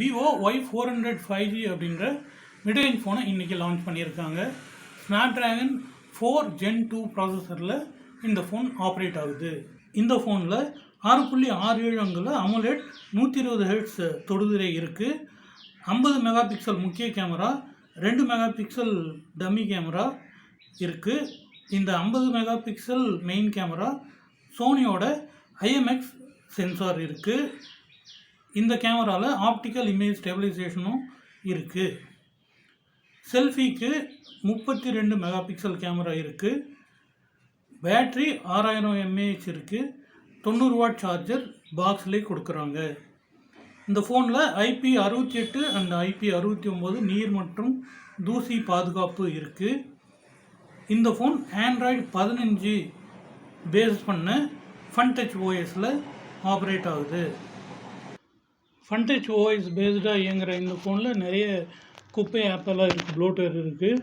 Vivo Y four hundred five G அப்படின்ற midrange ஃபோனை இன்றைக்கி லான்ச் பண்ணியிருக்காங்க. ஸ்னாப்ட்ராகன் ஃபோர் ஜென் டூ ப்ராசஸரில் இந்த ஃபோன் ஆப்ரேட் ஆகுது. இந்த ஃபோனில் ஆறு புள்ளி ஆறு ஏழு அங்கில் அமுலேட் நூற்றி இருபது ஹெட்ஸ் தொடுதிரை இருக்குது ஐம்பது மெகா பிக்சல் முக்கிய கேமரா ரெண்டு மெகா பிக்சல் டம்மி கேமரா இருக்குது இந்த ஐம்பது மெகா பிக்சல் மெயின் கேமரா சோனியோட ஐஎம்எக்ஸ் சென்சார் இருக்குது இந்த கேமராவில் ஆப்டிக்கல் இமேஜ் ஸ்டெபிலைசேஷனும் இருக்குது செல்ஃபிக்கு முப்பத்தி ரெண்டு மெகா பிக்சல் கேமரா இருக்குது பேட்ரி ஆறாயிரம் எம்ஏஹெச் இருக்குது தொண்ணூறு வாட் சார்ஜர் பாக்ஸ்லேயே கொடுக்குறாங்க. இந்த ஃபோனில் ஐபி அறுபத்தி எட்டு அண்ட் ஐபி அறுபத்தி ஒம்பது நீர் மற்றும் தூசி பாதுகாப்பு இருக்குது இந்த ஃபோன் ஆண்ட்ராய்டு பதினஞ்சு பேஸ் பண்ண ஃபன் டச் ஓஎஸில் ஆப்ரேட் ஆகுது. ஃபன்டச் ஓஎஸ் பேஸ்டாக இயங்குகிற இந்த ஃபோனில் நிறைய குப்பை ஆப்பெல்லாம் இருக்குது ப்ளோட்டர் இருக்குது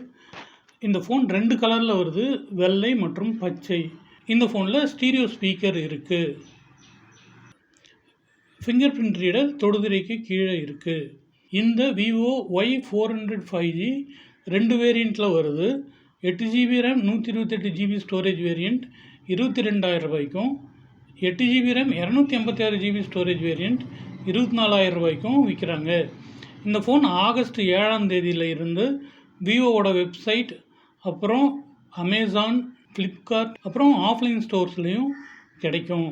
இந்த ஃபோன் ரெண்டு கலரில் வருது வெள்ளை மற்றும் பச்சை. இந்த ஃபோனில் ஸ்டீரியோ ஸ்பீக்கர் இருக்குது ஃபிங்கர் பிரிண்ட் ரீடர் தொடுதிரைக்கு கீழே இருக்குது இந்த Vivo Y four hundred five G ரெண்டு வேரியண்ட்டில் வருது. எட்டு ஜிபி ரேம் நூற்றி இருபத்தெட்டு ஜிபி ஸ்டோரேஜ் வேரியண்ட் இருபத்தி ரெண்டாயிரம் ரூபாய்க்கும். எட்டு ஜிபி ரேம் இரநூத்தி எண்பத்தி ஆறு ஜிபி ஸ்டோரேஜ் வேரியண்ட் இருபத்தி நாலாயிரம் ரூபாய்க்கும் விற்கிறாங்க இந்த ஃபோன் ஆகஸ்ட் ஏழாம் தேதியில் இருந்து விவோவோட வெப்சைட் அப்புறம் அமேசான் ஃப்ளிப்கார்ட் அப்புறம் ஆஃப்லைன் ஸ்டோர்ஸ்லேயும் கிடைக்கும்.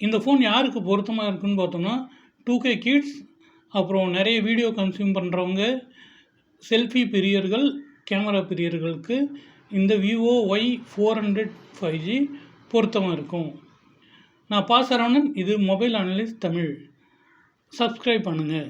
இந்த ஃபோன் யாருக்கு பொருத்தமாக இருக்குன்னு பார்த்தோம்னா டூ கே கிட்ஸ் அப்புறம் நிறைய வீடியோ கன்சியூம் பண்ணுறவங்க செல்ஃபி பிரியர்கள் கேமரா பிரியர்களுக்கு இந்த Vivo Y four hundred five G பொருத்தமாக இருக்கும். நான் பாஸ் சரவணன் இது மொபைல் அனலிஸ்ட் தமிழ். சப்ஸ்கிரைப் பண்ணுங்கள்